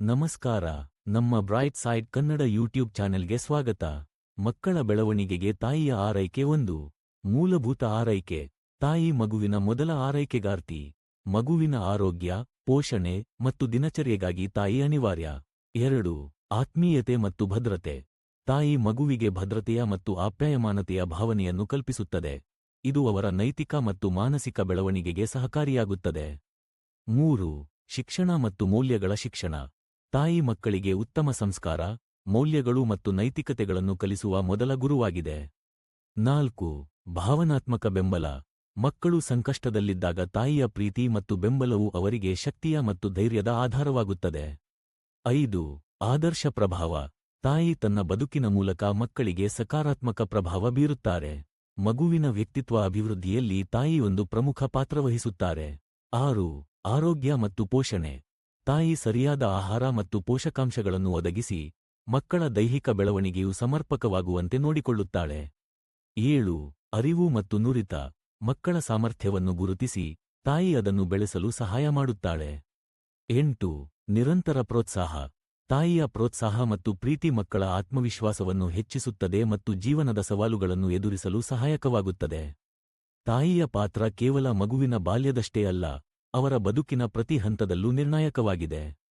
ನಮಸ್ಕಾರ, ನಮ್ಮ bright side Kannada YouTube ಚಾನೆಲ್ಗೆ ಸ್ವಾಗತ. ಮಕ್ಕಳ ಬೆಳವಣಿಗೆಗೆ ತಾಯಿಯ ಆರೈಕೆ ಒಂದು. ಮೂಲಭೂತ ಆರೈಕೆ, ತಾಯಿ ಮಗುವಿನ ಮೊದಲ ಆರೈಕೆಗಾರ್ತಿ. ಮಗುವಿನ ಆರೋಗ್ಯ, ಪೋಷಣೆ ಮತ್ತು ದಿನಚರ್ಯೆಗಾಗಿ ತಾಯಿ ಅನಿವಾರ್ಯ. ಎರಡು, ಆತ್ಮೀಯತೆ ಮತ್ತು ಭದ್ರತೆ. ತಾಯಿ ಮಗುವಿಗೆ ಭದ್ರತೆಯ ಮತ್ತು ಆಪ್ಯಾಯಮಾನತೆಯ ಭಾವನೆಯನ್ನು ಕಲ್ಪಿಸುತ್ತದೆ. ಇದು ಅವರ ನೈತಿಕ ಮತ್ತು ಮಾನಸಿಕ ಬೆಳವಣಿಗೆಗೆ ಸಹಕಾರಿಯಾಗುತ್ತದೆ. ಮೂರು, ಶಿಕ್ಷಣ ಮತ್ತು ಮೌಲ್ಯಗಳ ಶಿಕ್ಷಣ. ತಾಯಿ ಮಕ್ಕಳಿಗೆ ಉತ್ತಮ ಸಂಸ್ಕಾರ, ಮೌಲ್ಯಗಳು ಮತ್ತು ನೈತಿಕತೆಗಳನ್ನು ಕಲಿಸುವ ಮೊದಲ ಗುರುವಾಗಿದೆ. ನಾಲ್ಕು, ಭಾವನಾತ್ಮಕ ಬೆಂಬಲ. ಮಕ್ಕಳು ಸಂಕಷ್ಟದಲ್ಲಿದ್ದಾಗ ತಾಯಿಯ ಪ್ರೀತಿ ಮತ್ತು ಬೆಂಬಲವು ಅವರಿಗೆ ಶಕ್ತಿಯ ಮತ್ತು ಧೈರ್ಯದ ಆಧಾರವಾಗುತ್ತದೆ. ಐದು, ಆದರ್ಶ ಪ್ರಭಾವ. ತಾಯಿ ತನ್ನ ಬದುಕಿನ ಮೂಲಕ ಮಕ್ಕಳಿಗೆ ಸಕಾರಾತ್ಮಕ ಪ್ರಭಾವ ಬೀರುತ್ತಾರೆ. ಮಗುವಿನ ವ್ಯಕ್ತಿತ್ವ ಅಭಿವೃದ್ಧಿಯಲ್ಲಿ ತಾಯಿ ಒಂದು ಪ್ರಮುಖ ಪಾತ್ರವಹಿಸುತ್ತಾರೆ ಆರು, ಆರೋಗ್ಯ ಮತ್ತು ಪೋಷಣೆ. ತಾಯಿ ಸರಿಯಾದ ಆಹಾರ ಮತ್ತು ಪೋಷಕಾಂಶಗಳನ್ನು ಒದಗಿಸಿ ಮಕ್ಕಳ ದೈಹಿಕ ಬೆಳವಣಿಗೆಯು ಸಮರ್ಪಕವಾಗುವಂತೆ ನೋಡಿಕೊಳ್ಳುತ್ತಾಳೆ. ಏಳು, ಅರಿವು ಮತ್ತು ನುರಿತ ಮಕ್ಕಳ ಸಾಮರ್ಥ್ಯವನ್ನು ಗುರುತಿಸಿ ತಾಯಿ ಅದನ್ನು ಬೆಳೆಸಲು ಸಹಾಯ ಮಾಡುತ್ತಾಳೆ. ಎಂಟು, ನಿರಂತರ ಪ್ರೋತ್ಸಾಹ ತಾಯಿಯ ಪ್ರೋತ್ಸಾಹ ಮತ್ತು ಪ್ರೀತಿ ಮಕ್ಕಳ ಆತ್ಮವಿಶ್ವಾಸವನ್ನು ಹೆಚ್ಚಿಸುತ್ತದೆ ಮತ್ತು ಜೀವನದ ಸವಾಲುಗಳನ್ನು ಎದುರಿಸಲು ಸಹಾಯಕವಾಗುತ್ತದೆ. ತಾಯಿಯ ಪಾತ್ರ ಕೇವಲ ಮಗುವಿನ ಬಾಲ್ಯದಷ್ಟೇ ಅಲ್ಲ ಅವರ ಬದುಕಿನ ಪ್ರತಿ ಹಂತದಲ್ಲೂ ನಿರ್ಣಾಯಕವಾಗಿದೆ.